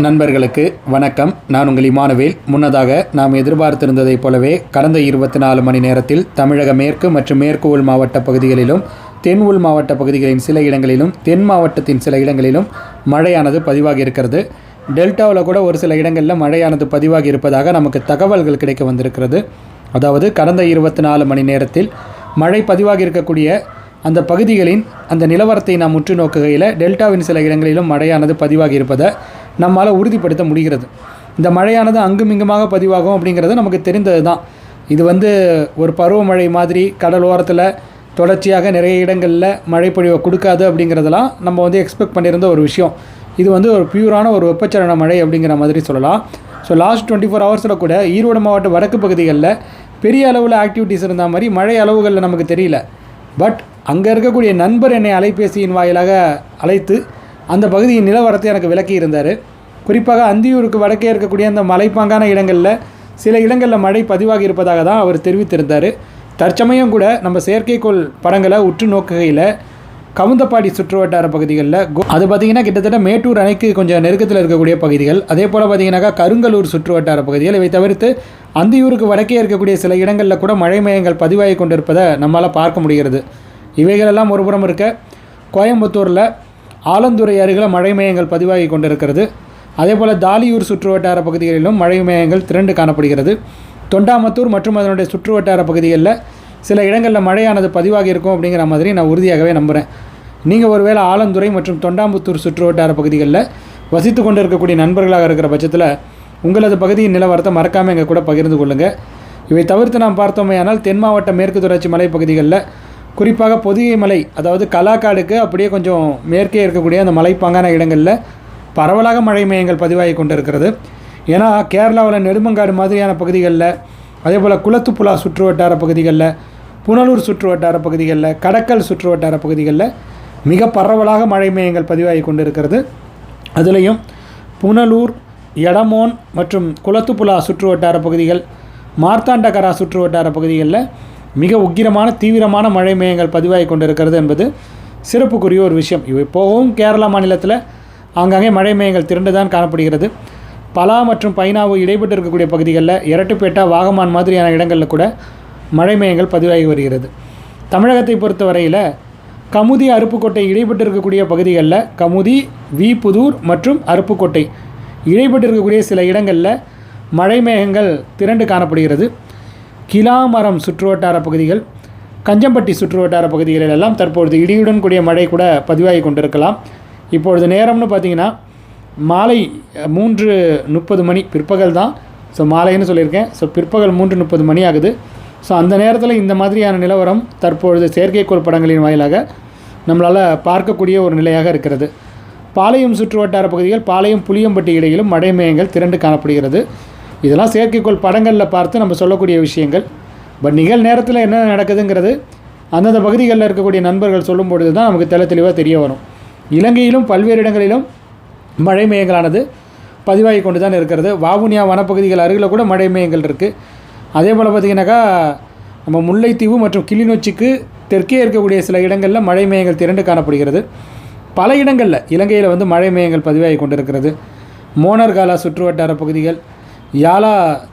நண்பர்களுக்கு வணக்கம். நான் உங்கள் இமானுவேல். முன்னதாக நாம் எதிர்பார்த்திருந்ததைப் போலவே கடந்த இருபத்தி நாலு மணி நேரத்தில் தமிழக மேற்கு மற்றும் மேற்கு உள் மாவட்ட பகுதிகளிலும் தென் உள் மாவட்ட பகுதிகளின் சில இடங்களிலும் தென் மாவட்டத்தின் சில இடங்களிலும் மழையானது பதிவாகி இருக்கிறது. டெல்டாவில் கூட ஒரு சில இடங்களில் மழையானது பதிவாகி இருப்பதாக நமக்கு தகவல்கள் கிடைக்க வந்திருக்கிறது. அதாவது கடந்த இருபத்தி நாலு மணி நேரத்தில் மழை பதிவாகி இருக்கக்கூடிய அந்த பகுதிகளின் அந்த நிலவரத்தை நாம் உற்று நோக்குகையில் டெல்டாவின் சில இடங்களிலும் மழையானது பதிவாகி இருப்பதை நம்மால் உறுதிப்படுத்த முடிகிறது. இந்த மழையானது அங்குமிங்குமாக பதிவாகும் அப்படிங்கிறது நமக்கு தெரிந்தது தான் இது வந்து ஒரு பருவமழை மாதிரி கடல் ஓரத்தில் தொடர்ச்சியாக நிறைய இடங்களில் மழைப்பொழிவை கொடுக்காது அப்படிங்கிறதெல்லாம் நம்ம வந்து எக்ஸ்பெக்ட் பண்ணியிருந்த ஒரு விஷயம். இது வந்து ஒரு பியூரான ஒரு வெப்பச்சலன மழை அப்படிங்கிற மாதிரி சொல்லலாம். ஸோ லாஸ்ட் டுவெண்ட்டி ஃபோர் ஹவர்ஸில் கூட ஈரோடு மாவட்ட வடக்கு பகுதிகளில் பெரிய அளவில் ஆக்டிவிட்டீஸ் இருந்த மாதிரி மழை அளவுகளில் நமக்கு தெரியல. பட் அங்கே இருக்கக்கூடிய நண்பர் என்னை அலைபேசியின் வாயிலாக அழைத்து அந்த பகுதியின் நிலவரத்தை எனக்கு விளக்கி இருந்தார். குறிப்பாக அந்தியூருக்கு வடக்கே இருக்கக்கூடிய அந்த மலைப்பாங்கான இடங்களில் சில இடங்களில் மழை பதிவாகி இருப்பதாக தான் அவர் தெரிவித்திருந்தார். தற்சமயம் கூட நம்ம செயற்கைக்கோள் படங்களை உற்று நோக்குகையில் கவுந்தப்பாடி சுற்றுவட்டார பகுதிகளில் கோ- அது பார்த்திங்கன்னா கிட்டத்தட்ட மேட்டூர் அணைக்கு கொஞ்சம் நெருக்கத்தில் இருக்கக்கூடிய பகுதிகள். அதே போல் பார்த்திங்கனாக்கா கருங்கலூர் சுற்றுவட்டார பகுதிகள். இவை தவிர்த்து அந்தியூருக்கு வடக்கே இருக்கக்கூடிய சில இடங்களில் கூட மழை மையங்கள் பதிவாகி கொண்டிருப்பதை நம்மால் பார்க்க முடிகிறது. இவைகளெல்லாம் ஒருபுறம் இருக்க கோயம்புத்தூரில் ஆலந்துறை அருகில் மழை மையங்கள் பதிவாகி கொண்டிருக்கிறது. அதே போல் தாலியூர் சுற்றுவட்டார பகுதிகளிலும் மழை மையங்கள் திரண்டு காணப்படுகிறது. தொண்டாமத்தூர் மற்றும் அதனுடைய சுற்றுவட்டார பகுதிகளில் சில இடங்களில் மழையானது பதிவாகி இருக்கும் அப்படிங்கிற மாதிரி நான் உறுதியாகவே நம்புகிறேன் நீங்கள் ஒருவேளை ஆலந்துறை மற்றும் தொண்டாமுத்தூர் சுற்றுவட்டார பகுதிகளில் வசித்து கொண்டு இருக்கக்கூடிய நண்பர்களாக இருக்கிற பட்சத்தில் உங்களது பகுதியின் நிலவரத்தை மறக்காமல் எங்கள் கூட பகிர்ந்து கொள்ளுங்கள் இவை தவிர்த்து நாம் பார்த்தோமேயானால் தென் மாவட்ட மேற்கு தொடர்ச்சி மலைப்பகுதிகளில் குறிப்பாக பொதிகை மலை அதாவது கலாக்காடுக்கு அப்படியே கொஞ்சம் மேற்கே இருக்கக்கூடிய அந்த மலைப்பாங்கான இடங்களில் பரவலாக மழை மையங்கள் பதிவாகி கொண்டிருக்கிறது. ஏன்னா கேரளாவில் நெடுமங்காடு மாதிரியான பகுதிகளில் அதே போல் குளத்துப்புழா சுற்று வட்டார பகுதிகளில் புனலூர் சுற்று வட்டார பகுதிகளில் கடக்கல் சுற்று வட்டார பகுதிகளில் மிக பரவலாக மழை மையங்கள் பதிவாகி கொண்டிருக்கிறது. அதுலேயும் புனலூர் எடமோன் மற்றும் குளத்துப்புழா சுற்று வட்டார பகுதிகள் மார்த்தாண்டகரா சுற்று வட்டார பகுதிகளில் மிக உக்கிரமான தீவிரமான மழை மையங்கள் பதிவாகி கொண்டிருக்கிறது என்பது சிறப்புக்குரிய ஒரு விஷயம். இவை போகவும் கேரளா மாநிலத்தில் ஆங்காங்கே மழை மையங்கள் திரண்டு தான் காணப்படுகிறது. பலா மற்றும் பைனாவு இடைப்பட்டு இருக்கக்கூடிய பகுதிகளில் இரட்டுப்பேட்டா வாகமான் மாதிரியான இடங்களில் கூட மழை மையங்கள் பதிவாகி வருகிறது. தமிழகத்தை பொறுத்தவரையில் கமுதி அருப்புக்கோட்டை இடைப்பட்டு இருக்கக்கூடிய பகுதிகளில் கமுதி விபுதூர் மற்றும் அருப்புக்கோட்டை இடைப்பட்டு இருக்கக்கூடிய சில இடங்களில் மழை மேகங்கள் திரண்டு காணப்படுகிறது. கிலாமரம் சுற்றுவட்டார பகுதிகள் கஞ்சம்பட்டி சுற்றுவட்டார பகுதிகளில் எல்லாம் தற்பொழுது இடியுடன் கூடிய மழை கூட பதிவாகி கொண்டிருக்கலாம். இப்பொழுது நேரம்னு பார்த்தீங்கன்னா மாலை மூன்று முப்பது மணி பிற்பகல் தான். ஸோ மாலைன்னு சொல்லியிருக்கேன். ஸோ பிற்பகல் மூன்று முப்பது மணி ஆகுது. ஸோ அந்த நேரத்தில் இந்த மாதிரியான நிலவரம் தற்பொழுது செயற்கைக்கோள் படங்களின் வாயிலாக நம்மளால் பார்க்கக்கூடிய ஒரு நிலையாக இருக்கிறது. பாளையம் சுற்றுவட்டார பகுதிகள் பாளையம் புளியம்பட்டி இடையிலும் மழை மேகங்கள் திரண்டு காணப்படுகிறது. இதெல்லாம் செயற்கைக்கோள் படங்களில் பார்த்து நம்ம சொல்லக்கூடிய விஷயங்கள். பட் நிகழ் நேரத்தில் என்ன நடக்குதுங்கிறது அந்தந்த பகுதிகளில் இருக்கக்கூடிய நண்பர்கள் சொல்லும் பொழுது தான் நமக்கு தெல தெளிவாக தெரிய வரும். இலங்கையிலும் பல்வேறு இடங்களிலும் மழை மேகங்களானது பதிவாகி கொண்டு தான் இருக்கிறது. வாவுனியா வனப்பகுதிகள் அருகில் கூட மழை மேயங்கள் இருக்குது அதே போல் பார்த்திங்கனாக்கா நம்ம முல்லைத்தீவு மற்றும் கிளிநொச்சிக்கு தெற்கே இருக்கக்கூடிய சில இடங்களில் மழை மேயங்கள் திரண்டு காணப்படுகிறது. பல இடங்களில் இலங்கையில் வந்து மழை மேகங்கள் பதிவாகி கொண்டிருக்கிறது. மோனர்காலா சுற்றுவட்டார பகுதிகள் யாலா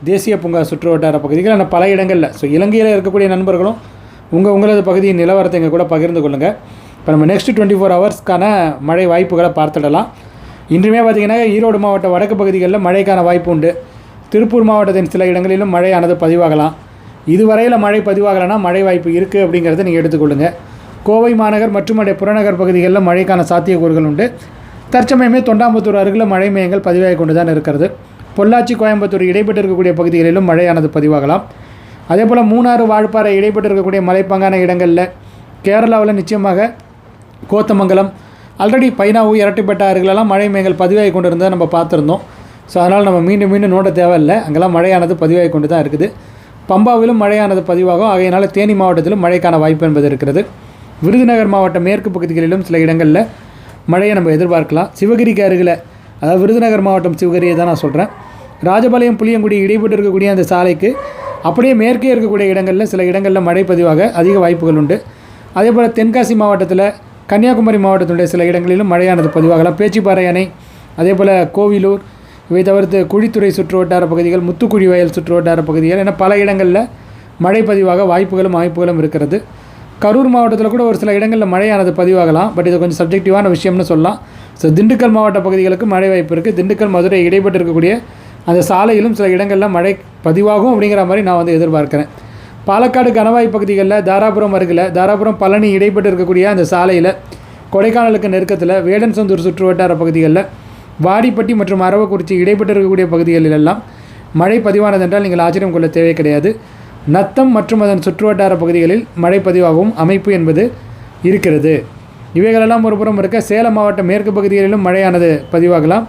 தேசிய பூங்கா சுற்றுவட்டார பகுதிகள் ஆனால் பல இடங்களில். ஸோ இலங்கையில் இருக்கக்கூடிய நண்பர்களும் உங்கள் உங்களது பகுதியின் நிலவரத்தை எங்கள் கூட பகிர்ந்து கொள்ளுங்கள் இப்போ நம்ம நெக்ஸ்ட் டுவெண்ட்டி ஃபோர் ஹவர்ஸ்க்கான மழை வாய்ப்புகளை பார்த்துடலாம். இன்றுமே பார்த்திங்கன்னா ஈரோடு மாவட்ட வடக்கு பகுதிகளில் மழைக்கான வாய்ப்பு உண்டு. திருப்பூர் மாவட்டத்தின் சில இடங்களிலும் மழையானது பதிவாகலாம். இதுவரையில் மழை பதிவாகலைன்னா மழை வாய்ப்பு இருக்குது அப்படிங்கிறத நீங்கள் எடுத்துக்கொள்ளுங்கள் கோவை மாநகர் மற்றும் அடைய புறநகர் பகுதிகளில் மழைக்கான சாத்தியக்கூறுகள் உண்டு. தற்சமயமே தொண்டாமுத்தூர் அருகில் மழை மையங்கள் பதிவாகி கொண்டு தான் இருக்கிறது. பொள்ளாச்சி கோயம்புத்தூர் இடைப்பட்டு இருக்கக்கூடிய பகுதிகளிலும் மழையானது பதிவாகலாம். அதே போல் மூணாறு வாழ்ப்பாறை இடைப்பட்டு இருக்கக்கூடிய மலைப்பாங்கான இடங்களில் கேரளாவில் நிச்சயமாக கோத்தமங்கலம் ஆல்ரெடி பைனாவு இரட்டிப்பட்ட அருகிலெல்லாம் மழை மேகங்கள் பதிவாகி கொண்டு இருந்ததை நம்ம பார்த்துருந்தோம். ஸோ அதனால் நம்ம மீண்டும் மீண்டும் நோட்ட தேவையில்லை. அங்கெல்லாம் மழையானது பதிவாகி கொண்டு தான் இருக்குது. பம்பாவிலும் மழையானது பதிவாகும். ஆகையினால தேனி மாவட்டத்திலும் மழைக்கான வாய்ப்பு என்பது இருக்கிறது. விருதுநகர் மாவட்ட மேற்கு பகுதிகளிலும் சில இடங்களில் மழையை நம்ம எதிர்பார்க்கலாம். சிவகிரிக்கு அருகில் அதாவது விருதுநகர் மாவட்டம் சிவகரியை தான் நான் சொல்கிறேன் ராஜபாளையம் புளியங்குடி இடைப்பட்டு இருக்கக்கூடிய அந்த சாலைக்கு அப்படியே மேற்கே இருக்கக்கூடிய இடங்களில் சில இடங்களில் மழை பதிவாக அதிக வாய்ப்புகள் உண்டு. அதே போல் தென்காசி மாவட்டத்தில் கன்னியாகுமரி மாவட்டத்தினுடைய சில இடங்களிலும் மழையானது பதிவாகலாம். பேச்சிப்பாறை அணை அதே போல் கோவிலூர் இவை தவிர்த்து குழித்துறை சுற்று வட்டார பகுதிகள் முத்துக்குழி வயல் சுற்று வட்டார பகுதிகள் என பல இடங்களில் மழை பதிவாக வாய்ப்புகளும் வாய்ப்புகளும் இருக்கிறது. கரூர் மாவட்டத்தில் கூட ஒரு சில இடங்களில் மழையானது பதிவாகலாம். பட் இது கொஞ்சம் சப்ஜெக்டிவான விஷயம்னு சொல்லலாம். ஸோ திண்டுக்கல் மாவட்ட பகுதிகளுக்கு மழை வாய்ப்பு இருக்குது திண்டுக்கல் மதுரை இடைப்பட்டு இருக்கக்கூடிய அந்த சாலையிலும் சில இடங்களில் மழை பதிவாகும் அப்படிங்கிற மாதிரி நான் வந்து எதிர்பார்க்குறேன். பாலக்காடு கணவாய் பகுதிகளில் தாராபுரம் அருகில் தாராபுரம் பழனி இடைப்பட்டு இருக்கக்கூடிய அந்த சாலையில் கொடைக்கானலுக்கு நெருக்கத்தில் வேடன்சந்தூர் சுற்று வட்டார பகுதிகளில் வாடிப்பட்டி மற்றும் அரவக்குறிச்சி இடைப்பட்டு இருக்கக்கூடிய பகுதிகளில் எல்லாம் மழை பதிவானதென்றால் நீங்கள் ஆச்சரியம் கொள்ள தேவை கிடையாது. நத்தம் மற்றும் அதன் சுற்றுவட்டார பகுதிகளில் மழை பதிவாகவும் அமைப்பு என்பது இருக்கிறது. இவைகளெல்லாம் ஒரு புறம் இருக்க சேலம் மாவட்ட மேற்கு பகுதிகளிலும் மழையானது பதிவாகலாம்.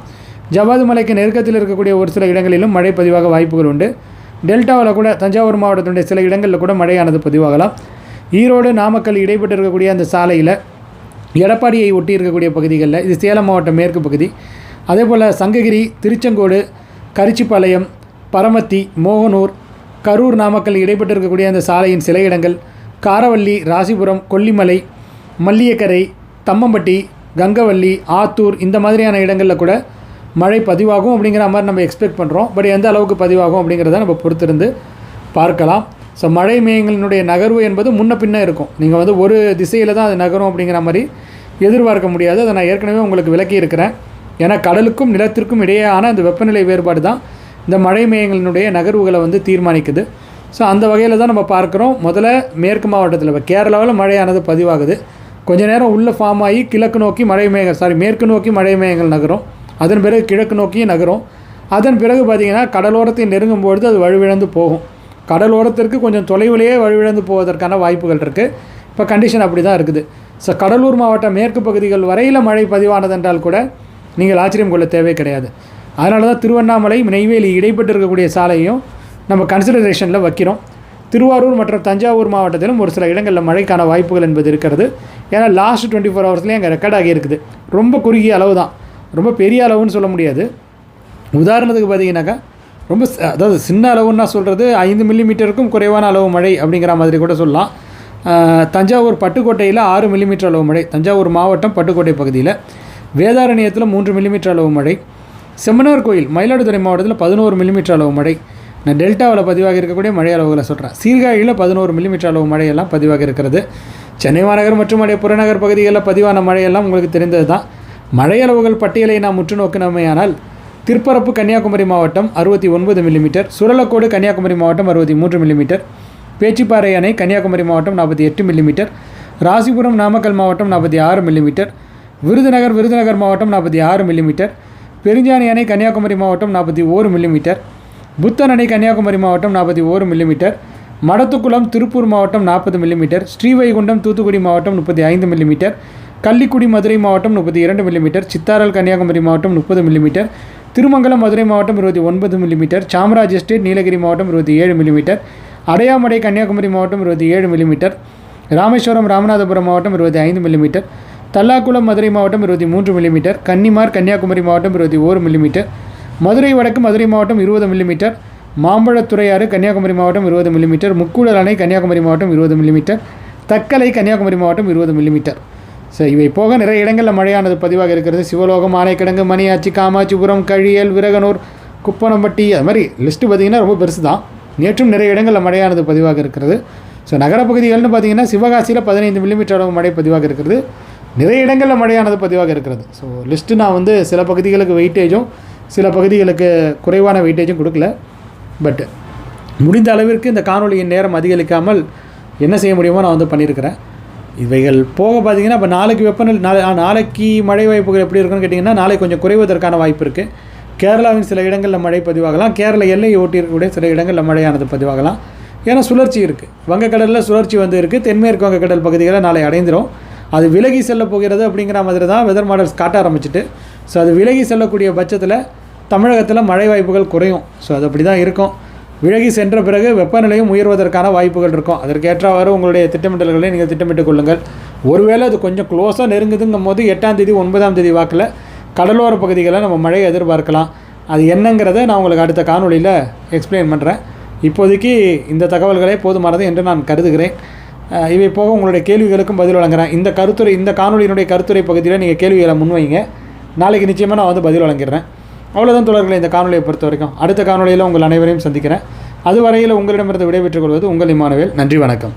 ஜவாது மலைக்கு நெருக்கத்தில் இருக்கக்கூடிய ஒரு சில இடங்களிலும் மழை பதிவாக வாய்ப்புகள் உண்டு. டெல்டாவில் கூட தஞ்சாவூர் மாவட்டத்தினுடைய சில இடங்களில் கூட மழையானது பதிவாகலாம். ஈரோடு நாமக்கல் இடைப்பட்டு இருக்கக்கூடிய அந்த சாலையில் எடப்பாடியை ஒட்டி இருக்கக்கூடிய பகுதிகளில் இது சேலம் மாவட்டம் மேற்கு பகுதி. அதே போல் சங்ககிரி திருச்செங்கோடு கரிச்சிப்பாளையம் பரமத்தி மோகனூர் கரூர் நாமக்கல் இடைப்பட்டு இருக்கக்கூடிய அந்த சாலையின் சில இடங்கள் காரவள்ளி ராசிபுரம் கொல்லிமலை மல்லியக்கரை தம்மம்பட்டி கங்கவள்ளி ஆத்தூர் இந்த மாதிரியான இடங்களில் கூட மழை பதிவாகும் அப்படிங்கிற மாதிரி நம்ம எக்ஸ்பெக்ட் பண்ணுறோம் பட் எந்த அளவுக்கு பதிவாகும் அப்படிங்கிறத நம்ம பொறுத்திருந்து பார்க்கலாம். ஸோ மழை மேகங்களினுடைய நகர்வு என்பது முன்ன பின்ன இருக்கும். நீங்கள் வந்து ஒரு திசையில் தான் அது நகரும் அப்படிங்கிற மாதிரி எதிர்பார்க்க முடியாது. அதை நான் ஏற்கனவே உங்களுக்கு விளக்கி இருக்கிறேன் ஏன்னா கடலுக்கும் நிலத்திற்கும் இடையேயான அந்த வெப்பநிலை வேறுபாடு தான் இந்த மழை மேகங்களினுடைய நகர்வுகளை வந்து தீர்மானிக்குது. ஸோ அந்த வகையில் தான் நம்ம பார்க்குறோம். முதல்ல மேற்கு மாவட்டத்தில் இப்போ கேரளாவில் மழையானது பதிவாகுது. கொஞ்ச நேரம் உள்ளே ஃபார்ம் ஆகி கிழக்கு நோக்கி மழை மேகங்கள் சாரி மேற்கு நோக்கி மழை மேகங்கள் நகரும். அதன் பிறகு கிழக்கு நோக்கியும் நகரும். அதன் பிறகு பார்த்திங்கன்னா கடலோரத்தை நெருங்கும் பொழுது அது வலுவிழந்து போகும். கடலோரத்திற்கு கொஞ்சம் தொலைவிலேயே வலுவிழந்து போவதற்கான வாய்ப்புகள் இருக்குது இப்போ கண்டிஷன் அப்படி தான் இருக்குது. ஸோ கடலூர் மாவட்ட மேற்கு பகுதிகள் வரையில் மழை பதிவானதென்றால் கூட நீங்கள் ஆச்சரியம் கொள்ள தேவை கிடையாது. அதனால தான் திருவண்ணாமலை நெய்வேலி இடைப்பட்டு இருக்கக்கூடிய சாலையும் நம்ம கன்சிடரேஷனில் வைக்கிறோம். திருவாரூர் மற்றும் தஞ்சாவூர் மாவட்டத்திலும் ஒரு சில இடங்களில் மழைக்கான வாய்ப்புகள் என்பது இருக்கிறது. ஏன்னா லாஸ்ட் டுவெண்ட்டி ஃபோர் ஹவர்ஸ்லேயே அங்கே ரெக்கார்ட் ஆகியிருக்குது ரொம்ப குறுகிய அளவு தான். ரொம்ப பெரிய அளவுன்னு சொல்ல முடியாது. உதாரணத்துக்கு பார்த்தீங்கன்னாக்கா ரொம்ப ச- அதாவது சின்ன அளவுன்னா சொல்கிறது ஐந்து மில்லிமீட்டருக்கும் குறைவான அளவு மழை அப்படிங்கிற மாதிரி கூட சொல்லலாம். தஞ்சாவூர் பட்டுக்கோட்டையில் ஆறு மில்லிமீட்டர் அளவு மழை. தஞ்சாவூர் மாவட்டம் பட்டுக்கோட்டை பகுதியில். வேதாரண்யத்தில் மூன்று மில்லிமீட்டர் அளவு மழை. செம்மனார் கோயில் மயிலாடுதுறை மாவட்டத்தில் பதினோரு மில்லிமீட்டர் அளவு மழை. நான் டெல்டாவில் பதிவாக இருக்கக்கூடிய மழை அளவுகளை சொல்கிறேன் சீர்காழியில் பதினோரு மில்லிமீட்டர் அளவு மழையெல்லாம் பதிவாக இருக்கிறது. சென்னை மாநகர் மற்றும் அடைய புறநகர் பகுதிகளில் பதிவான மழையெல்லாம் உங்களுக்கு தெரிந்தது தான் மழையளவுகள் பட்டியலை நாம் உற்று நோக்கினோமேயானால் திருப்பரப்பு கன்னியாகுமரி மாவட்டம் அறுபத்தி ஒன்பது மில்லிமீட்டர் சுரலக்கோடு கன்னியாகுமரி மாவட்டம் அறுபத்தி மூன்று மில்லிமீட்டர் பேச்சிப்பாறை அணை கன்னியாகுமரி மாவட்டம் நாற்பத்தி எட்டு மில்லிமீட்டர் ராசிபுரம் நாமக்கல் மாவட்டம் நாற்பத்தி ஆறு மில்லிமீட்டர் விருதுநகர் விருதுநகர் மாவட்டம் நாற்பத்தி ஆறு மில்லிமீட்டர் பெருஞ்சாணி அணை கன்னியாகுமரி மாவட்டம் நாற்பத்தி ஓரு மில்லிமீட்டர் புத்தன் அணை கன்னியாகுமரி மாவட்டம் நாற்பத்தி ஓரு மில்லிமீட்டர் மடத்துக்குளம் திருப்பூர் மாவட்டம் நாற்பது மில்லிமீட்டர் ஸ்ரீவைகுண்டம் தூத்துக்குடி மாவட்டம் முப்பத்தி ஐந்து மில்லிமீட்டர் கள்ளிக்குடி மதுரை மாவட்டம் முப்பத்தி இரண்டு மில்லிமீட்டர் சித்தாரல் கன்னியாகுமரி மாவட்டம் முப்பது மில்லிமீட்டர் திருமங்கலம் மதுரை மாவட்டம் இருபத்தி ஒன்பது மில்லிமீட்டர் சாம்ராஜ் எஸ்டேட் நீலகிரி மாவட்டம் இருபத்தி ஏழு மில்லிமீட்டர் அடையாமடை கன்னியாகுமரி மாவட்டம் இருபத்தி ஏழு மில்லிமீட்டர் ராமேஸ்வரம் ராமநாதபுரம் மாவட்டம் இருபத்தி ஐந்து மில்லிமீட்டர் தல்லாக்குளம் மதுரை மாவட்டம் இருபத்தி மூன்று மில்லிமீட்டர் கன்னிமார் கன்னியாகுமரி மாவட்டம் இருபத்தி ஓரு மில்லிமீட்டர் மதுரை வடக்கு மதுரை மாவட்டம் இருபது மில்லிமீட்டர் மாம்பழத்துறையாறு கன்னியாகுமரி மாவட்டம் இருபது மில்லிமீட்டர் முக்கூடல் அணை கன்னியாகுமரி மாவட்டம் இருபது மில்லிமீட்டர் தக்கலை கன்னியாகுமரி மாவட்டம் இருபது மில்லிமீட்டர் ஸோ இவை போக நிறைய இடங்களில் மழையானது பதிவாக இருக்கிறது. சிவலோகம் ஆனைக்கிடங்கு மணியாச்சி காமாட்சிபுரம் கழியல் விரகனூர் குப்பனம்பட்டி அது மாதிரி லிஸ்ட்டு பார்த்திங்கன்னா ரொம்ப பெருசு தான் நேற்றும் நிறைய இடங்களில் மழையானது பதிவாக இருக்கிறது. ஸோ நகரப்பகுதிகள்னு பார்த்தீங்கன்னா சிவகாசியில் பதினைந்து மில்லிமீட்டர் அளவு மழை பதிவாக இருக்கிறது. நிறைய இடங்களில் மழையானது பதிவாக இருக்கிறது. ஸோ லிஸ்ட்டு நான் வந்து சில பகுதிகளுக்கு வெயிட்டேஜும் சில பகுதிகளுக்கு குறைவான வெயிட்டேஜும் கொடுக்கல. பட் முடிந்த அளவிற்கு இந்த காணொலியின் நேரம் அதிகரிக்காமல் என்ன செய்ய முடியுமோ நான் வந்து பண்ணியிருக்கிறேன். இவைகள் போக பார்த்தீங்கன்னா இப்போ நாளைக்கு வெப்பநிலை நாளை நாளைக்கு மழை வாய்ப்புகள் எப்படி இருக்குன்னு கேட்டிங்கன்னா நாளைக்கு கொஞ்சம் குறைவதற்கான வாய்ப்பு இருக்குது கேரளாவின் சில இடங்களில் மழை பதிவாகலாம். கேரள எல்லையை ஒட்டி இருக்கக்கூடிய சில இடங்களில் மழையானது பதிவாகலாம். ஏன்னா சுழற்சி இருக்குது வங்கக்கடலில் சுழற்சி வந்து இருக்குது தென்மேற்கு வங்கக்கடல் பகுதிகளை நாளை அடைந்துடும் அது விலகி செல்ல போகிறது அப்படிங்கிற மாதிரி தான் வெதர் மாடல்ஸ் காட்ட ஆரம்பிச்சிட்டு ஸோ அது விலகி செல்லக்கூடிய பட்சத்தில் தமிழகத்தில் மழை வாய்ப்புகள் குறையும். ஸோ அது அப்படி தான் இருக்கும். விலகி சென்ற பிறகு வெப்பநிலையும் உயர்வதற்கான வாய்ப்புகள் இருக்கும். அதற்கேற்றவாறு உங்களுடைய திட்டமிடல்களை நீங்கள் திட்டமிட்டுக் கொள்ளுங்கள். ஒருவேளை அது கொஞ்சம் க்ளோஸாக நெருங்குதுங்கும் போது எட்டாம் தேதி ஒன்பதாம் தேதி வாக்கில் கடலோர பகுதிகளில் நம்ம மழையை எதிர்பார்க்கலாம். அது என்னங்கிறத நான் உங்களுக்கு அடுத்த காணொளியில் எக்ஸ்பிளைன் பண்ணுறேன் இப்போதைக்கு இந்த தகவல்களே போதுமானது என்று நான் கருதுகிறேன். இவை போக உங்களுடைய கேள்விகளுக்கும் பதில் வழங்குறேன். இந்த கருத்துரை இந்த காணொலியினுடைய கருத்துரை பகுதியில் நீங்கள் கேள்விகளை முன்வைங்க. நாளைக்கு நிச்சயமாக நான் வந்து பதில் வழங்கிடுறேன். அவ்வளோதான் தொடர்களை இந்த காணொலியை பொறுத்த வரைக்கும். அடுத்த காணொலியில் உங்கள் அனைவரையும் சந்திக்கிறேன். அதுவரையில் உங்களிடமிருந்து விடைபெற்றுக் கொள்வது உங்கள் இமானுவேல். நன்றி வணக்கம்.